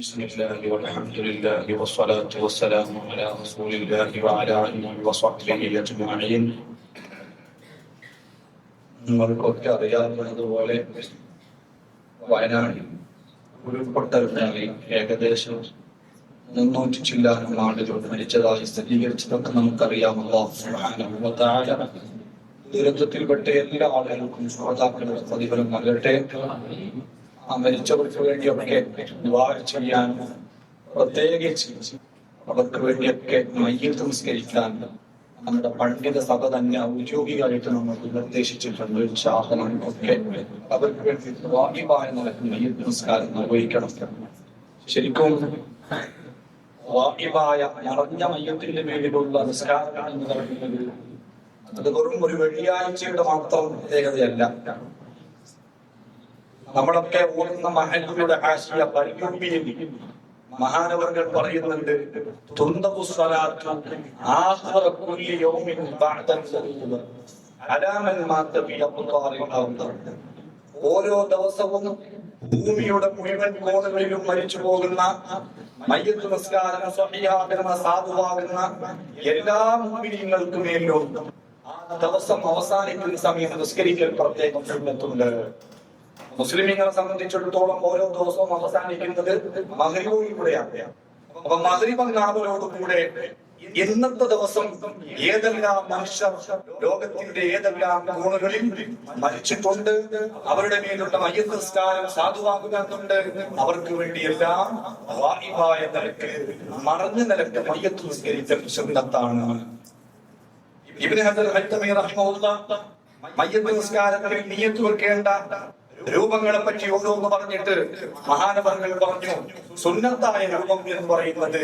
بسم الله والحمد لله والصلاة والسلام على رسول الله وعلى آله وصحبه أجمعين നമ്മൾക്കൊക്കെ അറിയാവുന്നതുപോലെ വയനാട് ഉരുൾപൊട്ടലിനായി ഏകദേശം മുന്നൂറ്റി ചില്ലാനും ആളുകൾ മരിച്ചതായി സ്ഥിരീകരിച്ചതൊക്കെ നമുക്കറിയാമല്ലോ ദുരന്തത്തിൽപ്പെട്ട എല്ലാ ആളുകൾക്കും ശ്രോതാക്കളും പ്രതിഫലം നൽകട്ടെ ആ മരിച്ചവർക്ക് വേണ്ടിയൊക്കെ ദുആ ചെയ്യാൻ പ്രത്യേകിച്ച് അവർക്ക് വേണ്ടിയൊക്കെ മയ്യിൽ സംസ്കരിക്കാൻ നമ്മുടെ പണ്ഡിത സഭ തന്നെ ഔദ്യോഗികമായിട്ട് നമുക്ക് നിർദ്ദേശിച്ചിട്ടുണ്ട്. ശാസനം ഒക്കെ അവർക്ക് വേണ്ടി വാഗ്യമായ മയ്യത്ത് സംസ്കാരം നിർവഹിക്കണം. ശരിക്കും വാഗ്യമായ നിറഞ്ഞ മയ്യത്തിന്റെ മേലിലുള്ള നിസ്കാരം എന്ന് പറയുന്നത്. അത് വെറും ഒരു വെള്ളിയാഴ്ചയുടെ മാത്രം പ്രത്യേകതയല്ല. നമ്മളൊക്കെ ഓർക്കുന്ന മഹലിയുടെ ആശയ പരിഗണിയിൽ മഹാനവർകൾ പറയുന്നുണ്ട് ഓരോ ദിവസവും ഭൂമിയുടെ മുഴുവൻ കോണുകളിലും മരിച്ചു പോകുന്ന മയ്യത്ത് നിസ്കാരം സ്വഹിയാകുന്ന സാധുവാകുന്ന എല്ലാ മുമ്പിനീങ്ങൾക്ക് മേലും ആ ദിവസം അവസാനിക്കുന്ന സമയം നിസ്കരിക്കൽ പ്രത്യേകം സുന്നത്തുണ്ട്. മുസ്ലിമീങ്ങളെ സംബന്ധിച്ചിടത്തോളം ഓരോ ദിവസവും അവസാനിക്കുന്നത് മഹരിബോടുകൂടെയാണ് അപ്പൊ മഹരിബാവലോടുകൂടെ ഇന്നത്തെ ദിവസം ഏതെല്ലാം മനുഷ്യർ ലോകത്തിന്റെ ഏതെല്ലാം കോണുകളിൽ മരിച്ചിട്ടുണ്ട് അവരുടെ മേലുള്ള മയ്യസ്കാരം സാധുവാകുന്നുണ്ട് അവർക്ക് വേണ്ടിയെല്ലാം വായിവായ നിലയ്ക്ക് മറഞ്ഞ നിലയ്ക്ക് മയ്യത്ത് നിസ്കരിച്ച സുന്നത്താണ്. ഇബ്നു റഹിമഹുല്ലാ മയ്യത്ത് വെക്കേണ്ട രൂപങ്ങളെ പറ്റി ഓരോന്ന് പറഞ്ഞിട്ട് മഹാനവർകൾ പറഞ്ഞു സുന്നത്തായ രൂപം എന്ന് പറയുന്നത്.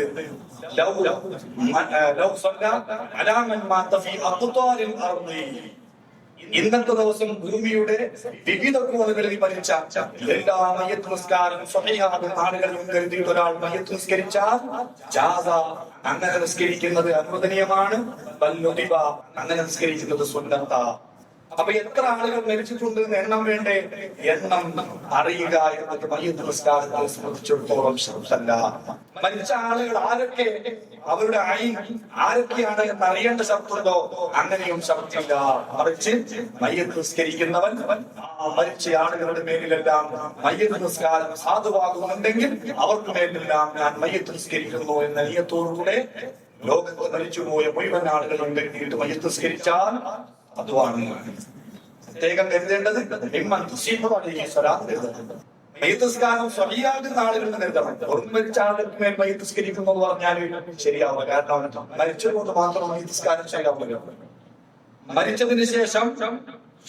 ഇന്നത്തെ ദിവസം ഭൂമിയുടെ വിവിധ കോണുകളിൽ മരിച്ച എല്ലാ മയ്യത്ത് നിസ്കാരം സ്വഹീഹാകുന്ന ആളുകളും കരുതിയിട്ട് ഒരാൾ മയ്യത്ത് നിസ്കരിച്ചാൽ ജാസ അങ്ങനെ നിസ്കരിക്കുന്നത് അനുവദനീയമാണ് അങ്ങനെ നിസ്കരിക്കുന്നത് സുന്നത്ത അപ്പൊ എത്ര ആളുകൾ മരിച്ചിട്ടുണ്ട് എണ്ണം വേണ്ടേ? എണ്ണം അറിയുക എന്നത് മയ്യത്ത് നിസ്കാരത്തെ സംബന്ധിച്ചിടത്തോളം ശ്രദ്ധല്ല. മരിച്ച ആളുകൾ ആരൊക്കെ? അവരുടെ ഐ ആരൊക്കെയാണ് എന്ന് അറിയേണ്ട ശബ്ദമുണ്ടോ? അങ്ങനെയും ശബ്ദമില്ല. മറിച്ച് മയ്യത്ത് നിസ്കരിക്കുന്നവൻ മരിച്ച ആളുകളുടെ മേലിലെല്ലാം മയ്യത്ത് നിസ്കാരം സാധുവാകുന്നുണ്ടെങ്കിൽ അവർക്ക് മേലിലെല്ലാം ഞാൻ മയ്യത്ത് നിസ്കരിക്കുന്നു എന്ന നിയത്തോടുകൂടെ ലോകത്ത് മരിച്ചുപോയ മുഴുവൻ ആളുകളുണ്ട്. എന്നിട്ട് മയ്യത്ത് നിസ്കരിച്ചാൽ അതുമാണ് പ്രത്യേകം കരുതേണ്ടത് മയ്യത്തുസ്കാരം സ്വഹിയാകുന്ന ആളുകളുടെ കരുതണം വെറും മരിച്ച ആളുകൾക്ക് മേൽ മയ്യത്തുസ്കരിക്കുന്നു എന്ന് പറഞ്ഞാൽ ശരിയാവുക കാരണം മരിച്ചതുകൊണ്ട് മാത്രം മയ്യത്തുസ്കാരം ശരിയാവുക മരിച്ചതിന് ശേഷം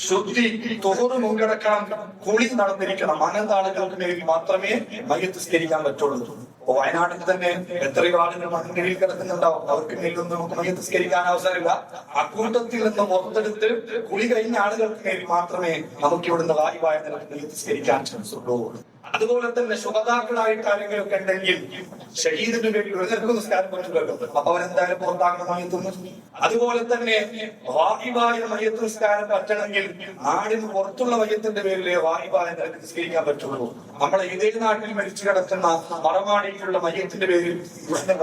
ശുദ്ധി തുറന്നു മുൻകടക്കാൻ കുളി നടന്നിരിക്കണം. അങ്ങനത്തെ ആളുകൾക്ക് മേൽ മാത്രമേ മയ്യത്തുസ്കരിക്കാൻ പറ്റുള്ളൂ. അപ്പൊ വയനാട്ടിൽ തന്നെ എത്രയോ ആളുകൾ മണ്ണിൽ കിടക്കുന്നുണ്ടാവും? അവർക്ക് മേലൊന്നും നമുക്ക് നിസ്കരിക്കാൻ അവസരമില്ല. അക്കൂട്ടത്തിൽ നിന്ന് പുറത്തെടുത്ത് കുളി കഴിഞ്ഞ ആളുകൾക്ക് മേൽ മാത്രമേ നമുക്ക് ഇവിടുന്ന് വായുവായ ചാൻസ് ഉള്ളൂ. അതുപോലെ തന്നെ ശുഭതാക്കളായിട്ട് ആരെങ്കിലും ഒക്കെ ഉണ്ടെങ്കിൽ ഷഹീദിന് വേണ്ടി ഒരു നിസ്കാരം പറ്റുള്ളൂ അപ്പൊ അവരെന്തായാലും പുറത്താക്കണം മയത്തുന്നു അതുപോലെ തന്നെ വാഹിബായ മയത്ത് നിസ്കാരം പറ്റണമെങ്കിൽ നാടിന് പുറത്തുള്ള മയത്തിന്റെ പേരിലെ വാഹിബായ നിസ്കരിക്കാൻ പറ്റുള്ളൂ. നമ്മളെ ഇതേ നാട്ടിൽ മരിച്ചു കിടക്കുന്ന മറമാടിയിലുള്ള മയ്യത്തിന്റെ പേരിൽ കൃഷ്ണൻ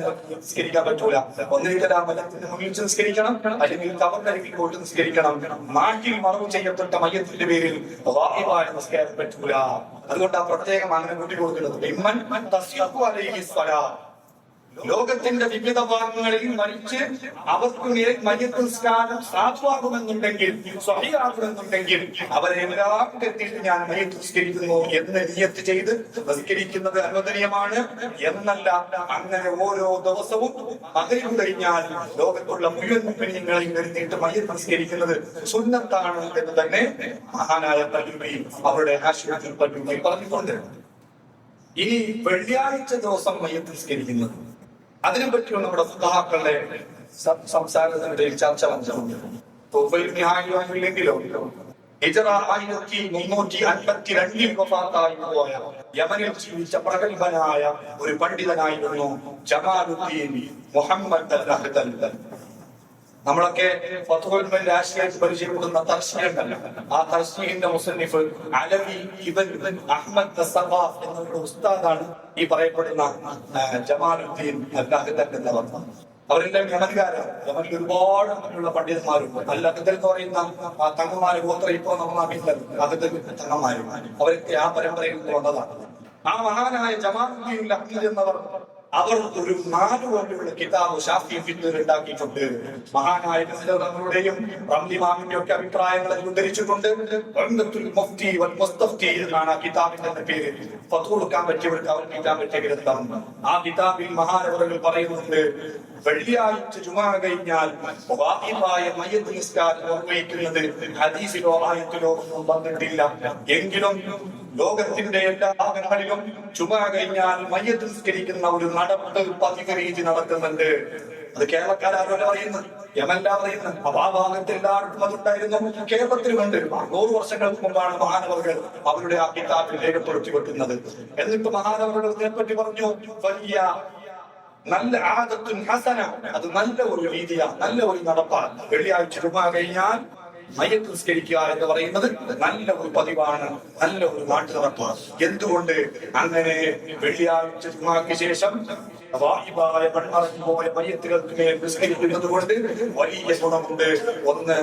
നിലയ്ക്ക് നിസ്കരിക്കാൻ പറ്റൂല. ഒന്നിരിക്കൽ ആ മലത്തിന്റെ മുന്നിൽ നിസ്കരിക്കണം അല്ലെങ്കിൽ കവർക്കരക്കി പോയിട്ട് നിസ്കരിക്കണം. നാട്ടിൽ മറവ് ചെയ്യപ്പെട്ട മയ്യത്തിന്റെ പേരിൽ വാഹിബായ നിസ്കാരം പറ്റൂല. അതുകൊണ്ട് ആ പ്രത്യേകം അങ്ങനെ കൂട്ടി കൊടുക്കുന്നത് ലോകത്തിന്റെ വിവിധ ഭാഗങ്ങളിൽ മരിച്ച് അവർക്ക് മേൽ മയ്യത്ത് നിസ്കാരം സാധുവാകുമെന്നുണ്ടെങ്കിൽ സ്വഹിയാകുമെന്നുണ്ടെങ്കിൽ അവരെ എല്ലാവരും എത്തിയിട്ട് ഞാൻ മയ്യത്ത് എന്ന് നിയത്ത് ചെയ്ത് നിസ്കരിക്കുന്നത് അനുവദനീയമാണ്. എന്നല്ല അങ്ങനെ ഓരോ ദിവസവും മകരം കഴിഞ്ഞാൽ ലോകത്തുള്ള മുഴുവൻ മുമ്പിനെയും കരുതിയിട്ട് മയ്യത്ത് നിസ്കരിക്കുന്നത് സുന്നത്താണ് എന്ന് തന്നെ മഹാനായ പല്ലുബി അവരുടെ ആശുപത്രി പല്ലുബി പറഞ്ഞുകൊണ്ട്. ഇനി വെള്ളിയാഴ്ച ദിവസം മയ്യത്ത് അതിനെപ്പറ്റിയും നമ്മുടെ സുഹാക്കളുടെ സംസാരത്തിനിടയിൽ ചർച്ച വന്നിട്ടുണ്ടെങ്കിലോ ഹിജറ ആയിരത്തി മുന്നൂറ്റി അൻപത്തി രണ്ടിൽ പോയ യമനിൽ ജീവിച്ച പ്രഗത്ഭനായ ഒരു പണ്ഡിതനായിരുന്നു ജമാലുദ്ദീൻ മുഹമ്മദ് നമ്മളൊക്കെ രാഷ്ട്രീയത്തിൽ പരിചയപ്പെടുന്ന തർശീഹുണ്ടല്ലോ ആ തർശീഹിന്റെ മുസന്നിഫ് അലവി ഇബൻ അഹമ്മദ് തസഖാഫ് എന്നവരുടെ ഉസ്താദാണ് ഈ പറയപ്പെടുന്ന ജമാലുദ്ദീൻ എന്നവർ അവരെല്ലാം യമൻകാരാണ് അവർക്ക് ഒരുപാട് അങ്ങനെയുള്ള പണ്ഡിതന്മാരുണ്ട്. അല്ലാഹുദൻ എന്ന് പറയുന്ന ആ തങ്ങന്മാര് ഗോത്ര ഇപ്പോ നമ്മൾ അഹദൽ തങ്ങന്മാരും. അവരൊക്കെ ആ പരമ്പരയിൽ വന്നതാണ് ആ മഹാനായ ജമാലുദ്ദീൻ അഹമ്മദ് എന്നവർ അവർ ഒരു നാല് കിതാബ് ഷാഫി ഫിത്തുൽ ഉണ്ടാക്കിയിട്ടുണ്ട്. മഹാനായ തങ്ങളുടെയും റംലിമാമിന്റെ ഒക്കെ അഭിപ്രായങ്ങൾ ഉദ്ധരിച്ചിട്ടുണ്ട്. മുഫ്തി വൽ മുസ്തഫ്തി എന്നാണ് ആ കിതാബിന്റെ പേര്. പത്തുകൊടുക്കാൻ കൊടുക്കാൻ പറ്റിയവർക്ക് അവർ കിട്ടാൻ പറ്റിയ ഗ്രന്ഥം. ആ കിതാബിൽ മഹാനവറുകൾ പറയുന്നുണ്ട് വെള്ളിയാഴ്ച ജുമാ കഴിഞ്ഞാൽ വാഹിബായ മയ്യത്ത് നിസ്കാരം നിർവഹിക്കുന്നത് ഹദീസിലോ ആയത്തിലോ ഒന്നും വന്നിട്ടില്ല. എങ്കിലും ലോകത്തിന്റെ എല്ലാ ഭാഗങ്ങളിലും ചുമ കഴിഞ്ഞാൽ മയ്യത്ത് ഒരു നടപ്പ് പതികരീതി രീതി നടക്കുന്നുണ്ട്. അത് കേരളക്കാരും പറയുന്നു യമല്ല പറയുന്നത്. അപ്പൊ ആ ഭാഗത്ത് എല്ലായിടത്തും അതുണ്ടായിരുന്നു. കേരളത്തിലുമുണ്ട് നൂറ് വർഷങ്ങൾക്ക് മുമ്പാണ് മഹാനവർകൾ അവരുടെ ആ കിതാബിൽ രേഖപ്പെടുത്തി വെക്കുന്നത്. എന്നിട്ട് മഹാനവരുടെ പറ്റി പറഞ്ഞു വലിയ നല്ല ആദത്തും ഹസന അത് നല്ല ഒരു രീതിയാണ് നല്ല ഒരു നടപ്പാണ്. വെള്ളിയാഴ്ച ചുമ കഴിഞ്ഞാൽ മയ്യത്ത് നിസ്കരിക്കുക എന്ന് പറയുന്നത് നല്ല ഒരു പതിവാണ് നല്ല ഒരു നാട്ടു എന്തുകൊണ്ട് അങ്ങനെ വെള്ളിയാഴ്ച ചുമക്ക് ശേഷം വാഹിബായ പെൺമറഞ്ഞു പോയ മയ്യത്തുകൾക്ക് നിസ്കരിക്കുന്നത് കൊണ്ട് വലിയ ഗുണമുണ്ട് ഒന്ന്.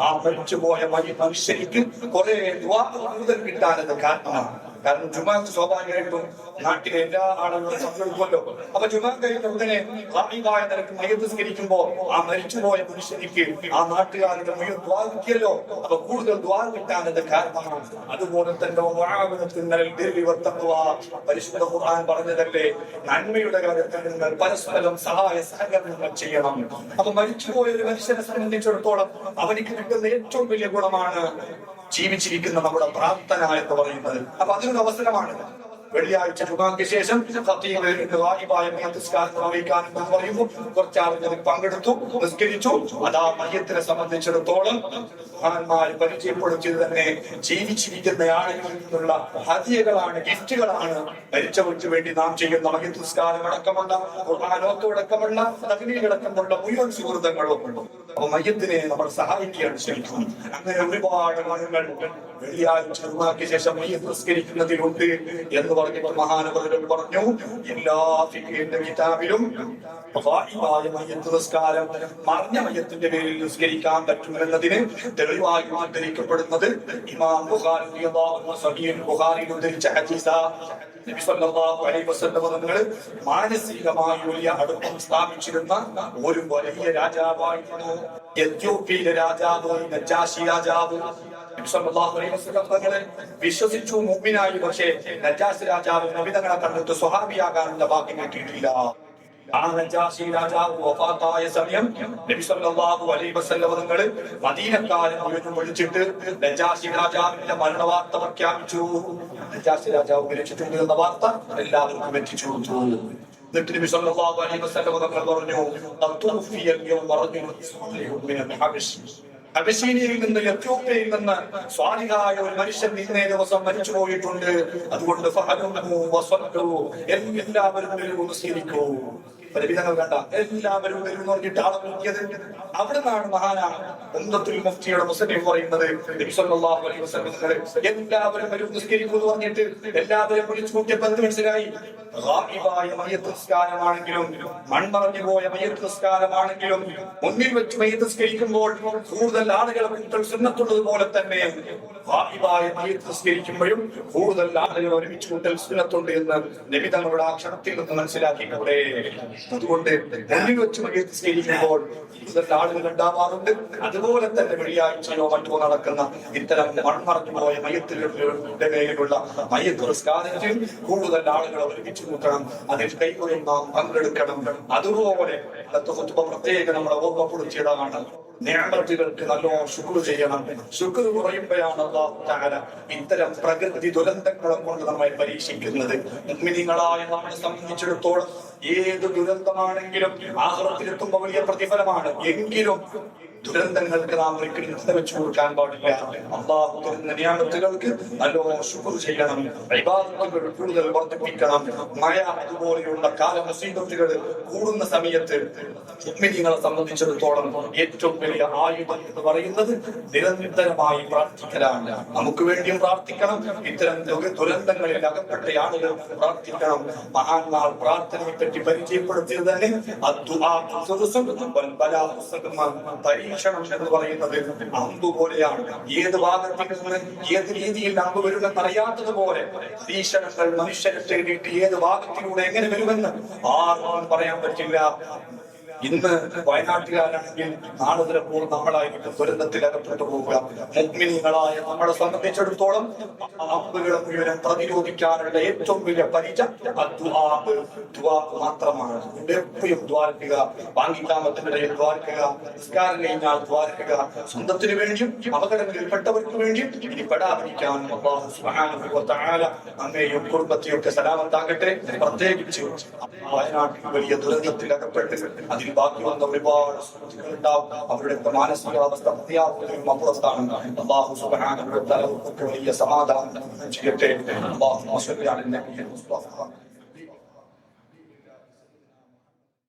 ആ മരിച്ചുപോയ മയ്യ- മനുഷ്യർക്ക് കുറെ കൂടുതൽ കിട്ടാനത് കാരണമാണ് കാരണം ജുമാക്ക് സ്വാഭാവികമായിട്ടും നാട്ടിലെ എല്ലാ ആളുകളും പങ്കെടുക്കുമല്ലോ. അപ്പൊ ജുമാ കഴിഞ്ഞ ഉടനെ റാഹിബായ മയ്യത്ത് ആ മരിച്ചുപോയ മനുഷ്യനിക്ക് ആ നാട്ടുകാരുടെ മുഴുവൻ ദ്വാരിക്കല്ലോ അപ്പൊ കൂടുതൽ ദ്വാര കിട്ടാനത് കാരണമാണ്. അതുപോലെ തന്നെ. പരിശുദ്ധ ഖുർആൻ പറഞ്ഞതല്ലേ? നന്മയുടെ കാര്യത്തിൽ നിങ്ങൾ പരസ്പരം സഹായ സഹകരണങ്ങൾ ചെയ്യണം. അപ്പൊ മരിച്ചുപോയ ഒരു മനുഷ്യനെ സംബന്ധിച്ചിടത്തോളം അവനിക്ക് കിട്ടുന്ന ഏറ്റവും വലിയ ഗുണമാണ് ജീവിച്ചിരിക്കുന്ന നമ്മുടെ പ്രാർത്ഥന എന്ന് പറയുന്നത്. അപ്പൊ അതിനൊരു അവസരമാണ്. വെള്ളിയാഴ്ച ജുമാക്ക് ശേഷം നിർവഹിക്കാനും എന്ന് പറയുമ്പോൾ കുറച്ചാളുകൾ പങ്കെടുത്തു നിസ്കരിച്ചു. അത് ആ മയ്യത്തിനെ സംബന്ധിച്ചിടത്തോളം മഹാന്മാർ പരിചയപ്പെടുത്തിയത് തന്നെ ജീവിച്ചിരിക്കുന്ന ആളുകളിൽ നിന്നുള്ള ഹദിയകളാണ് ഗിഫ്റ്റുകളാണ് മരിച്ചവർക്ക് വേണ്ടി നാം ചെയ്യുന്ന മയ്യത്തിസ്കാരം അടക്കമുള്ള ഖുർആാനോക്കടക്കമുള്ള തകനീകളടക്കമുള്ള മുഴുവൻ സുഹൃതങ്ങളും അപ്പൊ മയ്യത്തിനെ നമ്മൾ സഹായിക്കുകയാണ് ശരിക്കും. അങ്ങനെ ഒരുപാട് മരങ്ങൾ വെള്ളിയാഴ്ച ജുമാക്ക് ശേഷം മയ്യത്ത് നിസ്കരിക്കുന്നതിലുണ്ട് എന്ന് പറഞ്ഞപ്പോൾ മഹാനവറുകൾ പറഞ്ഞു. എല്ലാ ഫിഖിന്റെ കിതാബിലും മയ്യത്ത് നിസ്കാരം മറിഞ്ഞ മയ്യത്തിന്റെ പേരിൽ നിസ്കരിക്കാൻ പറ്റുമെന്നതിന് തെളിവായി ഉദ്ധരിക്കപ്പെടുന്നത് ഇമാം ബുഖാരി ബുഖാരിയിൽ ഉദ്ധരിച്ച ഹദീസ. നബി അലൈഹി വസല്ലം മാനസികമായി വലിയ അടുപ്പം സ്ഥാപിച്ചിരുന്ന ഒരു വലിയ രാജാവായിരുന്നു. എത്യോപ്യയിലെ രാജാവ് നജാഷി രാജാവ്. തങ്ങളെ വിശ്വസിച്ചു മുമ്പിനായി പക്ഷേ നജാഷി രാജാവ് നബിതങ്ങളെ കണ്ടിട്ട് സ്വഹാബിയാകാനുള്ള ഭാഗ്യം കിട്ടിയിട്ടില്ല. ആ നജാഷി രാജാവ് വഫാത്തായ സമയം നബി സല്ലല്ലാഹു അലൈഹി വസല്ലം തങ്ങൾ മദീനക്കാരൻ മുഴുവൻ വിളിച്ചിട്ട് നജാഷി രാജാവിന്റെ മരണവാർത്ത പ്രഖ്യാപിച്ചു. നജാഷി രാജാവ് വിളിച്ചിട്ടുണ്ട് എന്ന വാർത്ത എല്ലാവർക്കും എത്തിച്ചു. കൊടുത്തു എന്നിട്ട് നബി സല്ലല്ലാഹു അലൈഹി വസല്ലം തങ്ങൾ പറഞ്ഞു "അത്തുഫിയ ഹബശ്." നിന്ന് എത്യോപ്യയിൽ നിന്ന് സ്വാധികായ ഒരു മനുഷ്യൻ ഇന്നേ ദിവസം മരിച്ചു പോയിട്ടുണ്ട് അതുകൊണ്ട്. എല്ലാവരും വരൂ നിസ്കരിക്കൂ പരിവിധങ്ങൾ കണ്ട എല്ലാവരും വരും പറഞ്ഞിട്ട് ആളെ നോക്കിയത് അവിടെ നിന്നാണ് മഹാനാണ് ഉമ്മത്തുൽ മുഫ്തിയുടെ മുസ്ലിം പറയുന്നത്. എല്ലാവരും വരും നിസ്കരിക്കൂ എന്ന് പറഞ്ഞിട്ട് എല്ലാവരും വിളിച്ചു കൂട്ടിയപ്പോൾ എന്ത് മനസ്സിലായി നിസ്കാരമാണെങ്കിലും മൺമറഞ്ഞു പോയ മയ്യത്ത് നിസ്കാരമാണെങ്കിലും മുന്നിൽ വെച്ച് മയ്യത്ത് നിസ്കരിക്കുമ്പോൾ കൂടുതൽ ആളുകളെ കൂട്ടൽ സുന്നത്തുള്ളത് പോലെ തന്നെ നിസ്കരിക്കുമ്പോഴും കൂടുതൽ ആളുകൾ ഒരുമിച്ച് കൂട്ടൽ സുന്നത്തുണ്ട് എന്ന് നബി തങ്ങളുടെ ആ ക്ഷണത്തിൽ നിന്ന് മനസ്സിലാക്കിക്കൂടെ അതുകൊണ്ട് വെച്ച് മയ്യത്ത് സ്നേഹിക്കുമ്പോൾ കൂടുതൽ ആളുകൾ ഉണ്ടാവാറുണ്ട്. അതുപോലെ തന്നെ വെള്ളിയാഴ്ചയോ മറ്റോ നടക്കുന്ന ഇത്തരം മൺമറഞ്ഞു പോയ മയ്യത്തുകളുടെ മേലുള്ള നിസ്കാരത്തിൽ കൂടുതൽ ആളുകൾ ഒരുമിച്ച് കൂട്ടണം അതിൽ കൈകൊള്ളുന്ന പങ്കെടുക്കണം. അതുപോലെ പ്രത്യേകം നമ്മളെ ഓർമ്മപ്പെടുത്തിയതാണ് നിയമത്തുകൾക്ക് നല്ലോണം ശുക്ർ ചെയ്യണം. ശുക്ർ കുറയുമ്പോഴാണ് അല്ലാഹു തആല ഇത്തരം പ്രകൃതി ദുരന്തങ്ങളെ കൊണ്ട് നമ്മെ പരീക്ഷിക്കുന്നത്. മുഗ്മിനികളായ നമ്മളെ സംബന്ധിച്ചിടത്തോളം ഏത് ദുരന്തമാണെങ്കിലും ആഹ്ലത്തിലെത്തുമ്പോൾ വലിയ പ്രതിഫലമാണ്. എങ്കിലും ദുരന്തങ്ങൾക്ക് നാം ഒരിക്കലും വെച്ചു കൊടുക്കാൻ പാടില്ല. അള്ളാഹു തരുന്ന നിയാമത്തുകൾക്ക് നല്ലോണം ശുക്ർ ചെയ്യണം. വിവാദത്തുകൾ കൂടുതൽ വർദ്ധിപ്പിക്കണം. മഴ അതുപോലെയുള്ള കാല മുസീബത്തുകൾ കൂടുന്ന സമയത്ത് മുഅ്മിനീങ്ങളെ സംബന്ധിച്ചിടത്തോളം ഏറ്റവും വലിയ ആയുധം എന്ന് പറയുന്നത് നിരന്തരമായി പ്രാർത്ഥിക്കലാണ്. നമുക്ക് വേണ്ടിയും പ്രാർത്ഥിക്കണം. ഇത്തരം ദുര- ദുരന്തങ്ങളിൽ അകപ്പെട്ട ആളുകൾ പ്രാർത്ഥിക്കണം. മഹാന്മാർ പ്രാർത്ഥനയെ പറ്റി പരിചയപ്പെടുത്തിയത് തന്നെ പരീക്ഷണം എന്ന് പറയുന്നത് അമ്പ് പോലെയാണ് ഏത് ഭാഗത്തിൽ നിന്ന് ഏത് രീതിയിൽ അമ്പ് വരുമെന്ന് അറിയാത്തതുപോലെ പരീക്ഷണങ്ങൾ മനുഷ്യരെ തേടിയിട്ട് ഏത് ഭാഗത്തിലൂടെ എങ്ങനെ വരുമെന്ന് ആർക്കും പറയാൻ പറ്റില്ല. ഇന്ന് വയനാട്ടുകാരാണെങ്കിൽ നാളെ ചിലപ്പോൾ നമ്മളായിട്ട് ദുരന്തത്തിൽ അകപ്പെട്ടു പോവുക മുഗ്മിനികളായ നമ്മളെ സംബന്ധിച്ചിടത്തോളം അമ്പുകളെ പ്രതിരോധിക്കാനുള്ള ഏറ്റവും വലിയ പരിച മാത്രമാണ്. എപ്പോഴും ദ്വാരക്കുക വാങ്ങിക്കാമത്തിനിടയിൽ ദ്വാരക്കുക നിസ്കാരം കഴിഞ്ഞാൽ ദ്വാരക്കുക സ്വന്തത്തിന് വേണ്ടിയും അപകടങ്ങളിൽ പെട്ടവർക്ക് വേണ്ടിയും ഇനി വ തആല നമ്മെയും കുടുംബത്തെയും ഒക്കെ സലാമത്താകട്ടെ പ്രത്യേകിച്ച് വയനാട്ടിൽ വലിയ ദുരന്തത്തിൽ അകപ്പെട്ട് അതിൽ ബാക്കി വന്ന ഒരുപാട് സുഹൃത്തുക്കളുണ്ടാവും അവരുടെ മാനസികാവസ്ഥ മതിയാവുകയും അപ്പുറത്താണ് അള്ളാഹു സുബ്ഹാനഹു വ തആല അവർക്ക് വലിയ സമാധാനം ചെയ്യട്ടെ അള്ളാഹു സ്വല്ലി അലൈഹി വസല്ലം